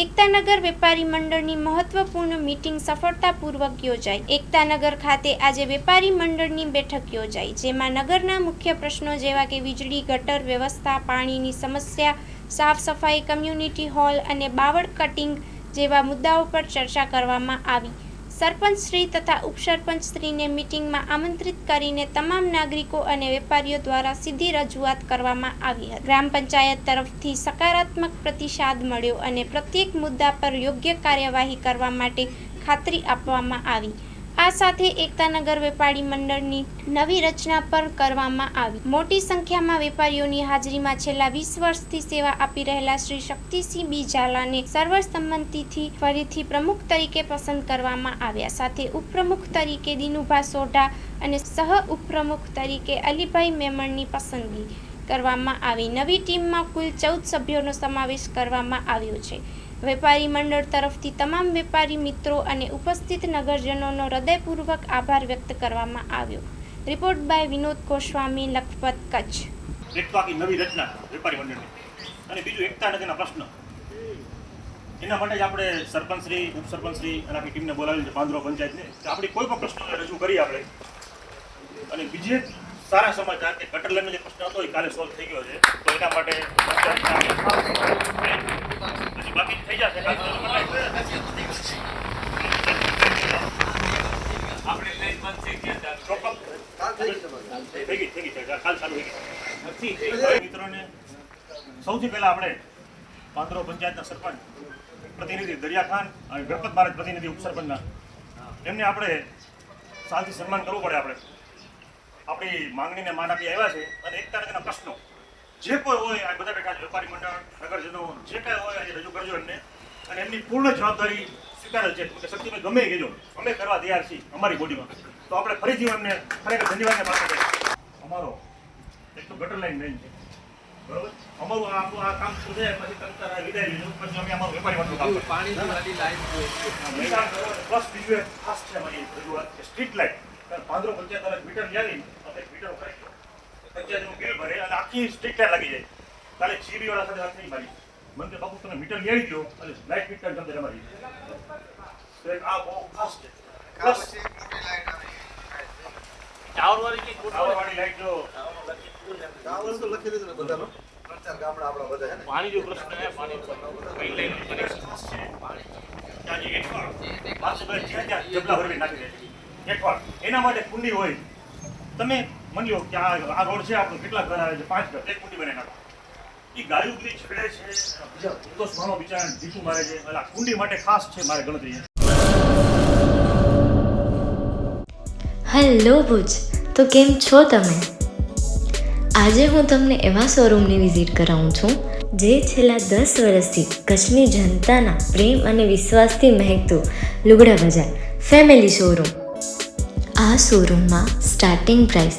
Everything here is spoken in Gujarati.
એકતાનગર વેપારી મંડળની મહત્વપૂર્ણ મીટિંગ સફળતાપૂર્વક યોજાઈ. એકતાનગર ખાતે આજે વેપારી મંડળની બેઠક યોજાઈ, જેમાં નગરના મુખ્ય પ્રશ્નો જેવા કે વીજળી, ગટર વ્યવસ્થા, પાણીની સમસ્યા, સાફ સફાઈ, કમ્યુનિટી હોલ અને બાવળ કટિંગ જેવા મુદ્દાઓ પર ચર્ચા કરવામાં આવી. સરપંચ શ્રી તથા ઉપસરપંચ શ્રીને મીટિંગમાં આમંત્રિત કરીને તમામ નાગરિકો અને વેપારીઓ દ્વારા સીધી રજૂઆત કરવામાં આવી હતી. ગ્રામ પંચાયત તરફથી સકારાત્મક પ્રતિસાદ મળ્યો અને પ્રત્યેક મુદ્દા પર યોગ્ય કાર્યવાહી કરવા માટે ખાતરી આપવામાં આવી. આ સાથે એકતાનગર વેપારી મંડળની નવી રચના પણ કરવામાં આવી. મોટી સંખ્યામાં વેપારીઓની હાજરીમાં છેલ્લા વીસ વર્ષથી સેવા આપી રહેલા શ્રી શક્તિસિંહ બી ઝાલાને સર્વસંમતિથી ફરીથી પ્રમુખ તરીકે પસંદ કરવામાં આવ્યા. સાથે ઉપપ્રમુખ તરીકે દિનુભા સોઢા અને સહ ઉપપ્રમુખ તરીકે અલીભાઈ મેમણની પસંદગી કરવામાં આવી. નવી ટીમમાં કુલ ચૌદ સભ્યોનો સમાવેશ કરવામાં આવ્યો છે. વેપારી મંડળ તરફથી તમામ વેપારી મિત્રો અને ઉપસ્થિત નગરજનોનો હૃદયપૂર્વક આભાર વ્યક્ત કરવામાં આવ્યો. Report by Vinod Goswami, Lakhpat Kutch. નવી રચના વેપારી અને બીજું એકતા નદીના પ્રશ્ન. એના માટે જ આપણે સરપંચશ્રી, ઉપસરપંચશ્રી અને આપણી ટીમને બોલાવી છે પાંદરો પંચાયતને આપણી કોઈ પણ પ્રશ્નો રજૂ કરીએ આપણે. અને બીજે સારા સમાચાર, કે ગટર લાઈનનો જે પ્રશ્ન હતો, એ કાલે સોલ્વ થઈ ગયો છે. તો એના માટે આપણે લઈ થઈ ગઈ થઈ ગઈ કાલ ચાલુ થઈ ગઈ. મિત્રોને સૌથી પહેલા આપણે પાંદરો પંચાયતના સરપંચ, પ્રતિનિધિ દરિયા ખાન અને ગણપત ભારત પ્રતિનિધિ ઉપસરપંચના. એમને આપણે સાલથી સન્માન કરવું પડે આપણે. આપણી માંગણીને માન આપી આવ્યા છે અને એકતા તારીખના પ્રશ્નો. જે કોઈ હોય આ બધા બેઠા વેપારી મંડળ નગરજનો જે કાંઈ હોય એ રજૂ કરજો એમને. અને એમની પૂર્ણ જવાબદારી સ્વીકારેલ છે. કે શક્તિભાઈ ગમે કહેજો. અમે કરવા તૈયાર છીએ અમારી બોડીમાં. તો આપણે ફરીથી એમને ખરેખર ધન્યવાદને પાત્ર કરીએ અમારો એક તો ગટર લાઈન મેઇન છે. બરોબર? અમારું આ આપણું આ કામ શું છે? પછી તંત્ર વિદાય લીધું. પછી અમે અમારું વેપારી મંડળ કામ કરીએ. લાઈન પ્લસ બીજું એક ખાસ છે અમારી રજૂઆત street light Pandro panchayat meter લાવી આપણે મીટર કરાવી પંચાયતનું બિલ ભરે અને આખી લાઇટ લાગી જાય. કાલે જીબી વાળા સાથે વાત નહીં મારી. મને કે બાપુ તમે મીટર લેવી ગયો અને લાઇટ મીટર તમને તમારી તો આ બહુ ખાસ છે. પ્લસ ટાવર વાળી જે. આવાવાળી લાઇટ જો ટાવર તો લખી દીધું ને બધાનો. ત્રણ ગામડા આપણા બધા છે ને. પાણી જો પ્રશ્ન છે પાણી કઈ લઈને કનેક્શન છે. ત્યાં જે માણસોભાઈ જ્યાં ત્યાં જબલા ભરવી નાખી દે છે. એના માટે કુંડી હોય. તમે માની લો કે આ રોડ છે, આપણો કેટલા ઘર આવે છે? પાંચ ઘર. એક કુંડી બનાવી નાખો. એ ગાડી બધી છેડે છે તો માનો બિચારા ઢીકું મારે છે. એટલે કુંડી માટે ખાસ છે મારે ગણતરી હેલો ભુજ, તો કેમ છો તમે? આજે હું તમને એવા શોરૂમની વિઝિટ કરાવું છું, જે છેલ્લા દસ વર્ષથી કચ્છની જનતાના પ્રેમ અને વિશ્વાસથી મહેકતું લુગડા બજાર ફેમિલી શોરૂમ આ શોરૂમમાં સ્ટાર્ટિંગ પ્રાઇસ